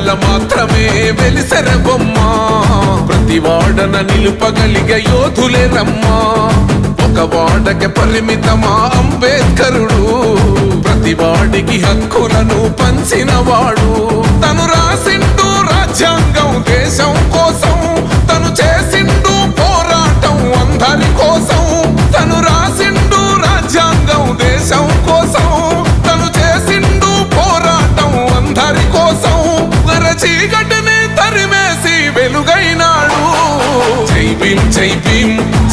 వెలివాడల మాత్రమే వెలిసెర ప్రతి వాడన నిలుపగలిగే యోధులే రమ్మా. ఒక వాడకి పరిమితమా అంబేద్కరుడు. ప్రతి వాడికి హక్కులను పంచినవాడు.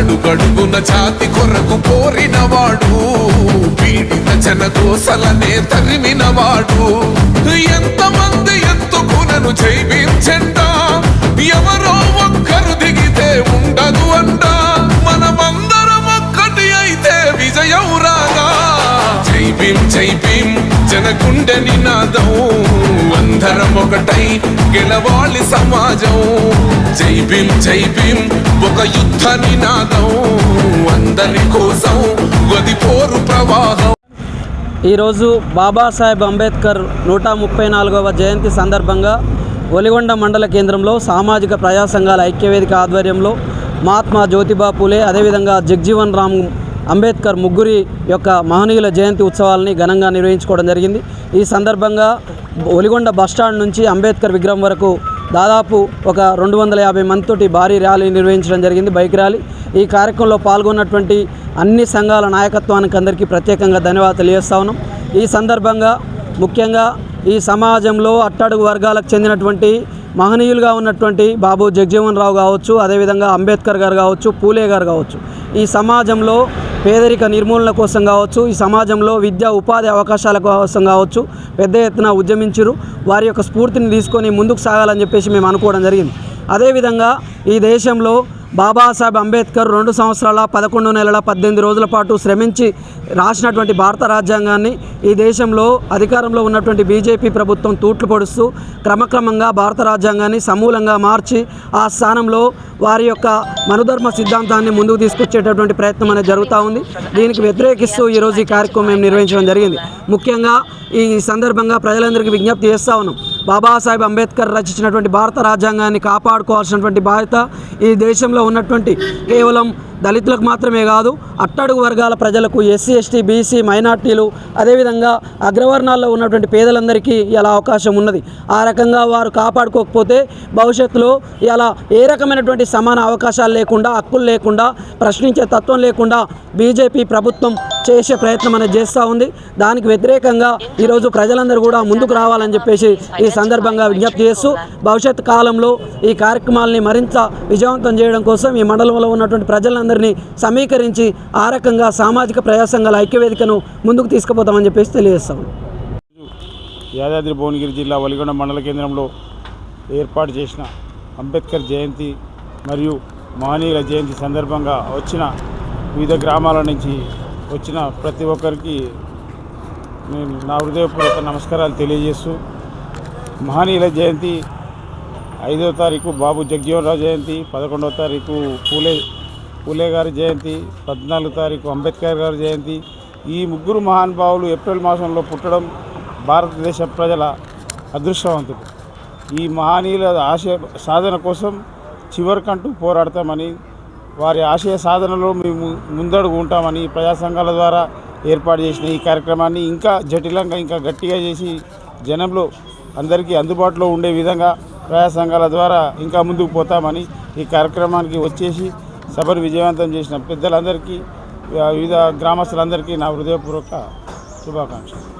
అడుగడుగున జాతి కొరకు కోరినవాడు పీడిత జన కోసలనే తరిమినవాడు. ఎంతమంది ఎత్తుకునను జైవించండా ఎవరో ఒక్కరు దిగితే ఉండదు అంట మనమందరం ఒక్కటి అయితే విజయం రాగా జై భీం జై భీం జనకుండె నినాదం ఒకటై గెలవాలి సమాజం. జై భీం జై భీం ఒక యుద్ధ నినాదం. అందరి కోసం గది పోరు ప్రవాహం. ఈరోజు బాబాసాహెబ్ అంబేద్కర్ నూట ముప్పై నాలుగవ జయంతి సందర్భంగా ఒలిగొండ మండల కేంద్రంలో సామాజిక ప్రజా సంఘాల ఐక్యవేదిక ఆధ్వర్యంలో మహాత్మా జ్యోతిబా పూలే అదేవిధంగా జగ్జీవన్ రామ్ అంబేద్కర్ ముగ్గురి యొక్క మహనీయుల జయంతి ఉత్సవాలని ఘనంగా నిర్వహించుకోవడం జరిగింది. ఈ సందర్భంగా ఒలిగొండ బస్టాండ్ నుంచి అంబేద్కర్ విగ్రహం వరకు దాదాపు ఒక రెండు వందల యాభై మందితోటి భారీ ర్యాలీ నిర్వహించడం జరిగింది బైక్ ర్యాలీ. ఈ కార్యక్రమంలో పాల్గొన్నటువంటి అన్ని సంఘాల నాయకత్వానికి అందరికీ ప్రత్యేకంగా ధన్యవాదాలు తెలియజేస్తా ఉన్నాం. ఈ సందర్భంగా ముఖ్యంగా ఈ సమాజంలో అట్టడుగు వర్గాలకు చెందినటువంటి మహనీయులుగా ఉన్నటువంటి బాబు జగజీవన్ రావు కావచ్చు అదేవిధంగా అంబేద్కర్ గారు కావచ్చు పూలే గారు కావచ్చు. ఈ సమాజంలో పేదరిక నిర్మూలన కోసం కావచ్చు ఈ సమాజంలో విద్యా ఉపాధి అవకాశాల కోసం కావచ్చు పెద్ద ఎత్తున ఉద్యమించరు. వారి యొక్క స్ఫూర్తిని తీసుకొని ముందుకు సాగాలని చెప్పేసి మేము అనుకోవడం జరిగింది. అదేవిధంగా ఈ దేశంలో బాబాసాహెబ్ అంబేద్కర్ రెండు సంవత్సరాల పదకొండు నెలల పద్దెనిమిది రోజుల పాటు శ్రమించి రాసినటువంటి భారత రాజ్యాంగాన్ని ఈ దేశంలో అధికారంలో ఉన్నటువంటి బీజేపీ ప్రభుత్వం తూట్లు పొడుస్తూ క్రమక్రమంగా భారత రాజ్యాంగాన్ని సమూలంగా మార్చి ఆ స్థానంలో వారి యొక్క మనుధర్మ సిద్ధాంతాన్ని ముందుకు తీసుకొచ్చేటటువంటి ప్రయత్నం అనేది జరుగుతూ ఉంది. దీనికి వ్యతిరేకిస్తూ ఈరోజు ఈ కార్యక్రమం మేము నిర్వహించడం జరిగింది. ముఖ్యంగా ఈ సందర్భంగా ప్రజలందరికీ విజ్ఞప్తి చేస్తూ ఉన్నాం. బాబాసాహెబ్ అంబేద్కర్ రచించినటువంటి భారత రాజ్యాంగాన్ని కాపాడుకోవాల్సినటువంటి బాధ్యత ఈ దేశంలో ఉన్నటువంటి కేవలం దళితులకు మాత్రమే కాదు అట్టడుగు వర్గాల ప్రజలకు ఎస్సీ ఎస్టీ బీసీ మైనార్టీలు అదేవిధంగా అగ్రవర్ణాల్లో ఉన్నటువంటి పేదలందరికీ ఇలా అవకాశం ఉన్నది. ఆ రకంగా వారు కాపాడుకోకపోతే భవిష్యత్తులో ఇలా ఏ రకమైనటువంటి సమాన అవకాశాలు లేకుండా హక్కులు లేకుండా ప్రశ్నించే తత్వం లేకుండా బీజేపీ ప్రభుత్వం చేసే ప్రయత్నం అనేది చేస్తూ ఉంది. దానికి వ్యతిరేకంగా ఈరోజు ప్రజలందరూ కూడా ముందుకు రావాలని చెప్పేసి ఈ సందర్భంగా విజ్ఞప్తి చేస్తూ భవిష్యత్ కాలంలో ఈ కార్యక్రమాలని మరింత విజయవంతం చేయడం కోసం ఈ మండలంలో ఉన్నటువంటి ప్రజలందరూ అందరినీ సమీకరించి ఆ రకంగా సామాజిక ప్రజా సంఘాల ఐక్యవేదికను ముందుకు తీసుకుపోతామని చెప్పేసి తెలియజేస్తాం యాదాద్రి భువనగిరి జిల్లా వలిగొండ మండల కేంద్రంలో ఏర్పాటు చేసిన అంబేద్కర్ జయంతి మరియు మహనీయుల జయంతి సందర్భంగా వచ్చిన వివిధ గ్రామాల నుంచి వచ్చిన ప్రతి ఒక్కరికి నేను నా హృదయపూర్వక నమస్కారాలు తెలియజేస్తూ మహనీయుల జయంతి ఐదో తారీఖు బాబు జగ్జీవన్ రావు జయంతి పదకొండవ తారీఖు పూలే పూలే గారి జయంతి పద్నాలుగు తారీఖు అంబేద్కర్ గారి జయంతి ఈ ముగ్గురు మహానుభావులు ఏప్రిల్ మాసంలో పుట్టడం భారతదేశ ప్రజల అదృష్టవంతుడు ఈ మహనీయుల ఆశయ సాధన కోసం చివరికంటూ పోరాడతామని వారి ఆశయ సాధనలో మేము ముందడుగు ఉంటామని ప్రజా సంఘాల ద్వారా ఏర్పాటు చేసిన ఈ కార్యక్రమాన్ని ఇంకా జటిలంగా ఇంకా గట్టిగా చేసి జనంలో అందరికీ అందుబాటులో ఉండే విధంగా ప్రజా సంఘాల ద్వారా ఇంకా ముందుకు పోతామని ఈ కార్యక్రమానికి వచ్చేసి సభను విజయవంతం చేసిన పెద్దలందరికీ వివిధ గ్రామస్తులందరికీ నా హృదయపూర్వక శుభాకాంక్షలు.